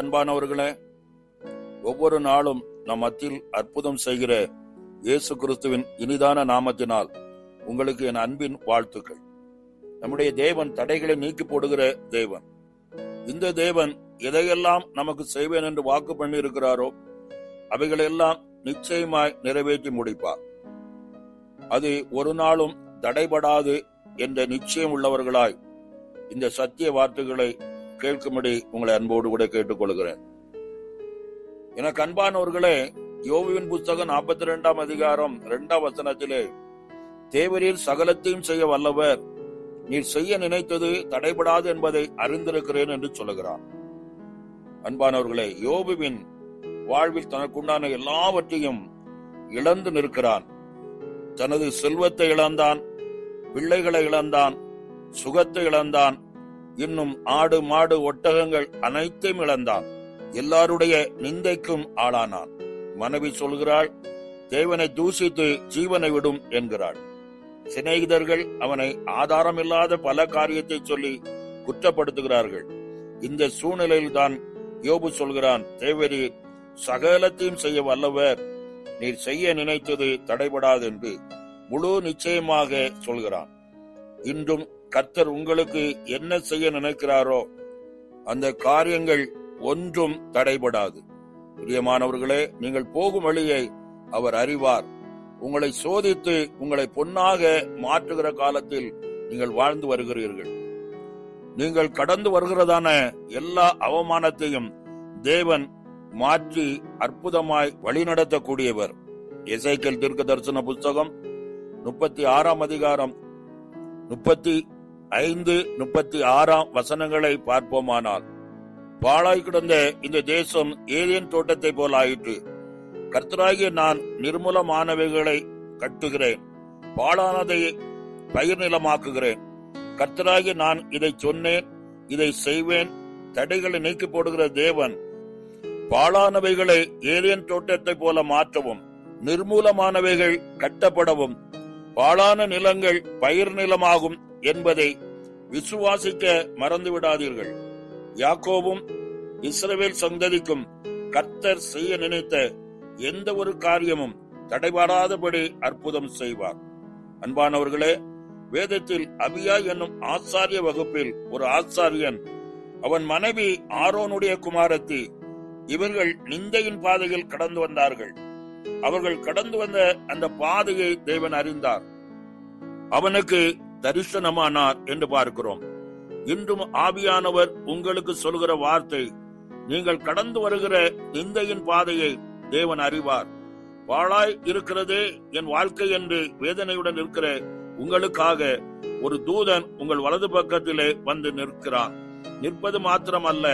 அன்பானவர்களே ஒவ்வொரு நாளும் நம் மத்தியில் அற்புதம் செய்கிற இயேசு கிறிஸ்துவின் இனிதான நாமத்தினால் உங்களுக்கு என் அன்பின் வாழ்த்துக்கள். நம்முடைய தேவன் தடைகளை நீக்கி போடுகிற தேவன். இந்த தேவன் எதையெல்லாம் நமக்கு செய்வேன் என்று வாக்கு பண்ணி இருக்கிறாரோ அவைகளெல்லாம் நிச்சயமாய் நிறைவேற்றி முடிப்பார். அது ஒரு நாளும் தடைபடாது என்ற நிச்சயம் உள்ளவர்களாய் இந்த சத்திய வார்த்தைகளை கேட்கும்படி உங்களை அன்போடு கூட கேட்டுக்கொள்கிறேன். எனக்கு அன்பானவர்களே யோவின் புஸ்தகம் நாற்பத்தி ரெண்டாம் அதிகாரம் இரண்டாம் வசனத்திலே தேவரீர் சகலத்தையும் செய்ய வல்லவர் நீர் செய்ய நினைத்தது தடைபடாது என்பதை அறிந்திருக்கிறேன் என்று சொல்லுகிறார். அன்பானவர்களே யோபுவின் வாழ்வில் தனக்குண்டான எல்லாவற்றையும் இழந்து நிற்கிறான். தனது செல்வத்தை இழந்தான் பிள்ளைகளை இழந்தான் சுகத்தை இழந்தான் இன்னும் ஆடு மாடு ஒட்டகங்கள் அனைத்தையும் இழந்தான். எல்லாருடைய நிந்தைக்கும் ஆளானான். மனைவி சொல்கிறாள் தேவனை தூசித்து ஜீவனை விடும் என்கிறாள். சிநேகிதர்கள் அவனை ஆதாரமில்லாத பல காரியத்தை சொல்லி குற்றப்படுத்துகிறார்கள். இந்த சூழ்நிலையில் தான் யோபு சொல்கிறான் தேவரீர் சகலத்தையும் செய்ய வல்லவர். நீர் செய்ய நினைத்தது தடைபடாது என்று முழு நிச்சயமாக சொல்கிறான். இன்றும் கர்த்தர் உங்களுக்கு என்ன செய்ய நினைக்கிறாரோ அந்த காரியங்கள் ஒன்றும் தடைபடாது. பிரியமானவர்களே நீங்கள் போகும் வழியை அவர் அறிவார். உங்களை சோதித்து உங்களை பொன்னாக மாற்றுகிற காலத்தில் நீங்கள் வாழ்ந்து வருகிறீர்கள். நீங்கள் கடந்து வருகிறதான எல்லா அவமானத்தையும் தேவன் மாற்றி அற்புதமாய் வழிநடத்தக்கூடியவர். இசைக்கல் தீர்க்க தரிசன புஸ்தகம் முப்பத்தி ஆறாம் அதிகாரம் முப்பத்தி ஐந்து முப்பத்தி ஆறாம் வசனங்களை பார்ப்போமானால் பாழாய் கிடந்த இந்த தேசம் ஏதேன் தோட்டத்தை போல் ஆயிற்று. கர்த்தராகிய நான் நிர்மூலமானவைகளை கட்டுகிறேன் பாழானதை பயிர் நிலமாக்குகிறேன் கர்த்தராகிய நான் இதை சொன்னேன் இதை செய்வேன் தடைகளை நீக்கி போடுகிற தேவன். பாழானவைகளை ஏதேன் தோட்டத்தை போல மாற்றவும் நிர்மூலமானவைகள் கட்டப்படவும் பாழான நிலங்கள் பயிர் நிலமாகும் என்பதை விசுவாசிக்க மறந்து விடாதீர்கள் யாக்கோவும் இஸ்ரவேல் சந்ததிக்கும் கர்த்தர் செய்ய நினைத்த எந்த ஒரு காரியமும் தடைபடாதபடி அற்புதம் செய்வார். அன்பானவர்களே வேதத்தில் அபியா என்னும் ஆச்சாரிய வகுப்பில் ஒரு ஆச்சாரியன் அவன் மனைவி ஆரோனுடைய குமாரத்தி இவர்கள் நிந்தையின் பாதையில் கடந்து வந்தார்கள். அவர்கள் கடந்து வந்த அந்த பாதையை தேவன் அறிந்தார். அவனுக்கு தரிசனமானார் என்று பார்க்கிறோம். இன்றும் ஆவியானவர் உங்களுக்கு சொல்கிற வார்த்தை நீங்கள் கடந்து வருகிற நிந்தையின் பாதையை தேவன் அறிவார். பாழாய் இருக்கிறதே என் வாழ்க்கை என்று வேதனையுடன் இருக்கிற உங்களுக்காக ஒரு தூதன் உங்கள் வலது பக்கத்திலே வந்து நிற்கிறான். நிற்பது மாத்திரமல்ல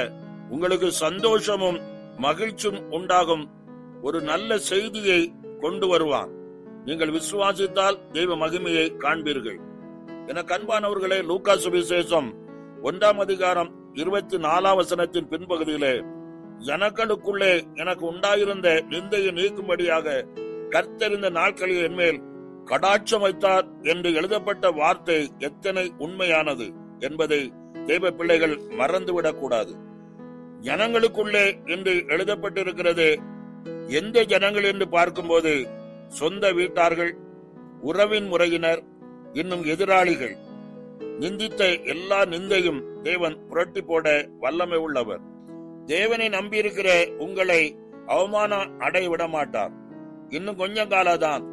உங்களுக்கு சந்தோஷமும் மகிழ்ச்சியும் உண்டாகும். ஒரு நல்ல செய்தியை கொண்டு வருவான். நீங்கள் விசுவாசித்தால் தெய்வ மகிமையை காண்பீர்கள். என கண்பானவர்களே லூக்கா சுவிசேஷம் ஒன்றாம் அதிகாரம் இருபத்தி நாலாம் வசனத்தின் பின்பகுதியிலே ஜனங்களுக்குள்ளே எனக்கு உண்டாயிருந்த நிந்தையை நீக்கும்படியாக கர்த்தறிந்த நாட்களில் என்மேல் கடாட்சம் வைத்தார் என்று எழுதப்பட்ட வார்த்தை எத்தனை உண்மையானது என்பதை தெய்வ பிள்ளைகள் மறந்துவிடக் கூடாது ஜனங்களுக்குள்ளே என்று எழுதப்பட்டிருக்கிறது. எந்த ஜனங்கள்? என்று பார்க்கும்போது சொந்த வீட்டார்கள் உறவின் முறையினர் இன்னும் எதிராளிகள். நிந்தித்த எல்லா நிந்தையும் தேவன் புரட்டி போட வல்லமை உள்ளவர். தேவனை நம்பியிருக்கிற உங்களை அவமானம் அடைய விட மாட்டார் இன்னும் கொஞ்சம் காலதான்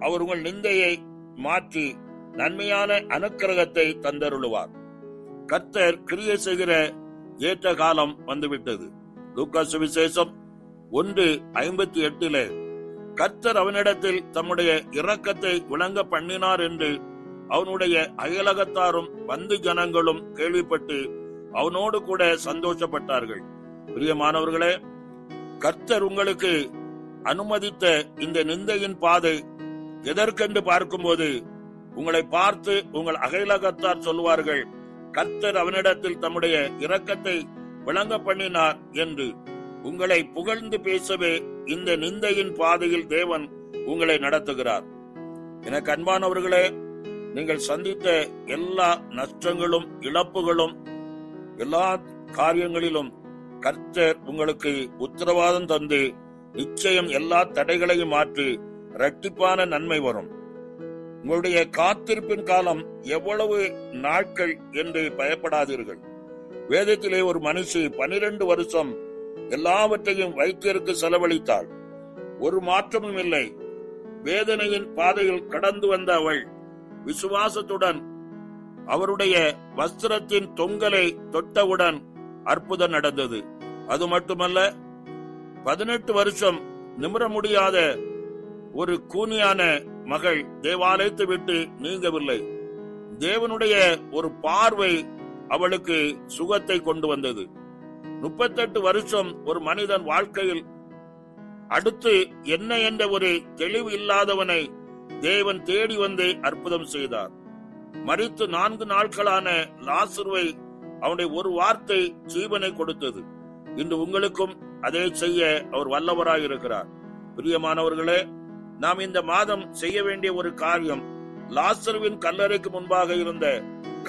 அவர் உங்கள் நிந்தையை மாற்றி நன்மையான அனுக்கிரகத்தை தந்தருளுவார். கர்த்தர் கிரியை செய்கிற ஏற்ற காலம் வந்துவிட்டது. லூக்கா சுவிசேஷம் ஒன்று ஐம்பத்தி எட்டிலே கர்த்தர் அவனிடத்தில் தம்முடைய இரக்கத்தை விளங்க பண்ணினார் என்று அவனுடைய அயலகத்தாரும் வந்து ஜனங்களும் கேள்விப்பட்டு அவனோடு கூட சந்தோஷப்பட்டார்கள். பிரியமானவர்களே கர்த்தர் உங்களுக்கு அனுமதித்த இந்த நிந்தையின் பாதை எதற்கென்று பார்க்கும்போது உங்களை பார்த்து உங்கள் அகைலகத்தார் சொல்லுவார்கள் கர்த்தர் அவனிடத்தில் தம்முடைய இரக்கத்தை விளங்க பண்ணினார் என்று. உங்களை புகழ்ந்து பேசவே இந்த நிந்தையின் பாதையில் தேவன் உங்களை நடத்துகிறார். எனக்கு அன்பானவர்களே நீங்கள் சந்தித்த எல்லா நஷ்டங்களும் இழப்புகளும் எல்லா காரியங்களிலும் கர்த்தர் உங்களுக்கு உத்தரவாதம் தந்து நிச்சயம் எல்லா தடைகளையும் மாற்றி இரட்டிப்பான நன்மை வரும். உங்களுடைய காத்திருப்பின் காலம் எவ்வளவு நாட்கள் என்று பயப்படாதீர்கள். வேதத்திலே ஒரு மனுஷி பனிரெண்டு வருஷம் எல்லாவற்றையும் வைத்தியருக்கு செலவழித்தாள். ஒரு மாற்றமும் இல்லை. வேதனையின் பாதையில் கடந்து வந்த அவள் விசுவாசத்துடன் அவருடைய வஸ்திரத்தின் தொங்கலை தொட்டவுடன் அற்புதம் நடந்தது. அது மட்டுமல்ல பதினெட்டு வருஷம் நிமிர முடியாத ஒரு கூனியான மகள் தேவாலயத்தை விட்டு நீங்கவில்லை. தேவனுடைய ஒரு பார்வை அவளுக்கு சுகத்தை கொண்டு வந்தது. முப்பத்தெட்டு வருஷம் ஒரு மனிதன் வாழ்க்கையில் அடுத்து என்ன என்ற ஒரு தெளிவு இல்லாதவனை தேவன் தேடி வந்து அற்புதம் செய்தார். மறித்து நான்கு நாட்களான லாசுருவை அவனுடைய ஒரு வார்த்தை ஜீவனை கொடுத்தது. இன்று உங்களுக்கும் அதை செய்ய அவர் வல்லவராய் இருக்கிறார். பிரியமானவர்களே நாம் இந்த மாதம் செய்ய வேண்டிய ஒரு காரியம் லாசருவின் கல்லறைக்கு முன்பாக இருந்த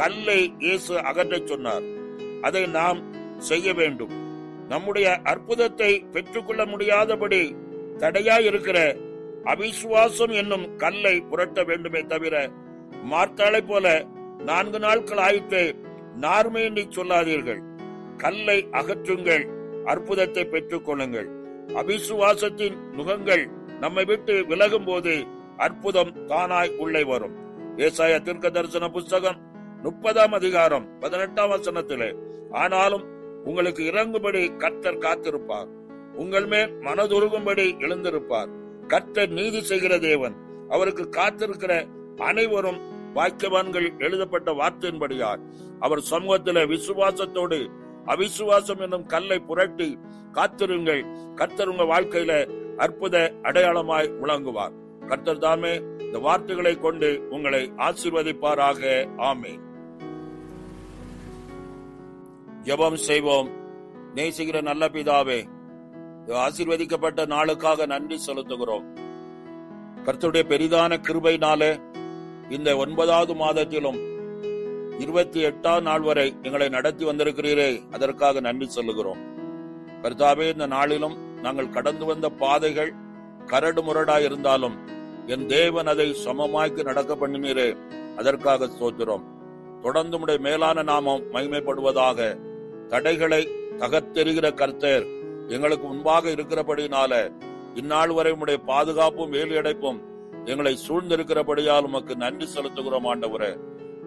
கல்லை இயேசு அகற்ற சொன்னார். அதை நாம் செய்ய வேண்டும். நம்முடைய அற்புதத்தை பெற்றுக்கொள்ள முடியாதபடி தடையாய் இருக்கிற அவிசுவாசம் என்னும் கல்லை புரட்ட வேண்டுமே தவிர மார்த்தாளை போல நான்கு நாட்கள் ஆயிட்டு நார்மை என்று சொல்லாதீர்கள். கல்லை அகற்றுங்கள் அற்புதத்தை பெற்றுக் கொள்ளுங்கள். அபிசுவாசத்தின் முகங்கள் நம்மை விட்டு விலகும் போது அற்புதம் தானாய் உள்ளே வரும். ஏசாய தீர்க்க தரிசன புஸ்தகம் முப்பதாம் அதிகாரம் பதினெட்டாம் வசனத்திலே ஆனாலும் உங்களுக்கு இறங்கும்படி கர்த்தர் காத்திருப்பார். உங்கள் மேல் மனதுருகும்படி எழுந்திருப்பார். கர்த்தர் நீதி செய்கிற தேவன். அவருக்கு காத்திருக்கிற அனைவரும் வாக்கியவான்கள் எழுதப்பட்ட வார்த்தையின்படியார் அவர் சமூகத்தில விசுவாசத்தோடு அவிசுவாசம் என்னும் கல்லை புரட்டி காத்திருங்கள் கர்த்தர் உங்க வாழ்க்கையில அற்புத அடையாளமாய் விளங்குவார். கர்த்தர் தாமே இந்த வார்த்தைகளை கொண்டு உங்களை ஆசீர்வதிப்பாராக. ஆமே ஜபம் செய்வோம். நேசிக்கிற நல்ல பிதாவே ஆசீர்வதிக்கப்பட்ட நாளுக்காக நன்றி செலுத்துகிறோம். கர்த்தருடைய பெரிதான கிருபைனாலே இந்த ஒன்பதாவது மாதத்திலும் இருபத்தி எட்டாம் நாள் வரை எங்களை நடத்தி வந்திருக்கிறீரே அதற்காக நன்றி சொல்லுகிறோம். கர்த்தாவே இந்த நாளிலும் நாங்கள் கடந்து வந்த பாதைகள் கரடு முரடா இருந்தாலும் என் தேவன் அதை சமமாய்க்கு நடக்க பண்ணினீரே அதற்காக ஸ்தோத்திரம். தொடர்ந்து உடைய மேலான நாமம் மகிமைப்படுவதாக தடைகளை தகர்த்தெறிகிற கர்த்தர் எங்களுக்கு முன்பாக இருக்கிறபடினால இந்நாள் வரை உடைய பாதுகாப்பும் வேலியடைப்பும் எங்களை சூழ்ந்திருக்கிறபடியால் உமக்கு நன்றி செலுத்துகிறோம் ஆண்டவரே.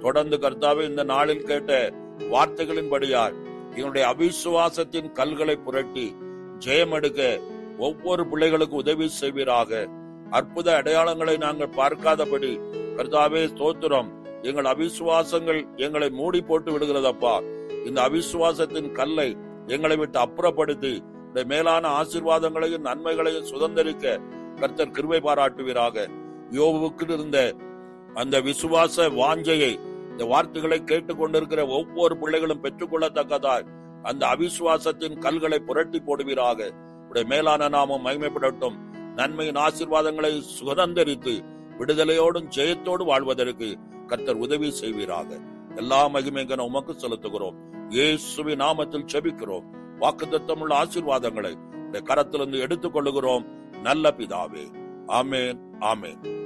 தொடர்ந்து கர்த்தாவே இந்த நாளில் கேட்ட வார்த்தைகளின்படியால் என்னுடைய அவிசுவாசத்தின் கல்களை புரட்டி ஜெயம் எடுக்க ஒவ்வொரு பிள்ளைகளுக்கு உதவி செய்வீராக. அற்புத அடையாளங்களை நாங்கள் பார்க்காதபடி கர்த்தாவே ஸ்தோத்திரம். எங்கள் அவிசுவாசங்கள் எங்களை மூடி போட்டு விடுகிறதப்பா. இந்த அவிசுவாசத்தின் கல்லை எங்களை விட்டு அப்புறப்படுத்தி இந்த மேலான ஆசீர்வாதங்களையும் நன்மைகளையும் சுதந்திரிக்க கர்த்தர் கிருவை பாராட்டுவீராக. யோபுக்கு இருந்த அந்த விசுவாச வாஞ்சையை இந்த வார்த்தைகளை கேட்டுக்கொண்டிருக்கிற ஒவ்வொரு பிள்ளைகளும் பெற்றுக்கொள்ளத்தக்கதாய் அந்த அவிசுவாசத்தின் கல்களை புரட்டி போடுவீராக. உடைய மேலான நாமம் மகிமைப்படட்டும். நன்மையின் ஆசீர்வாதங்களை சுதந்திரித்து விடுதலையோடும் ஜெயத்தோடு வாழ்வதற்கு கர்த்தர் உதவி செய்வீராக. எல்லா மகிமைங்கன உமக்கு செலுத்துகிறோம். இயேசுவி நாமத்தில் செபிக்கிறோம். வாக்குத்தத்தம் உள்ள ஆசீர்வாதங்களை கரத்திலிருந்து எடுத்துக் கொள்ளுகிறோம் நல்ல பிதாவே. ஆமேன் ஆமேன்.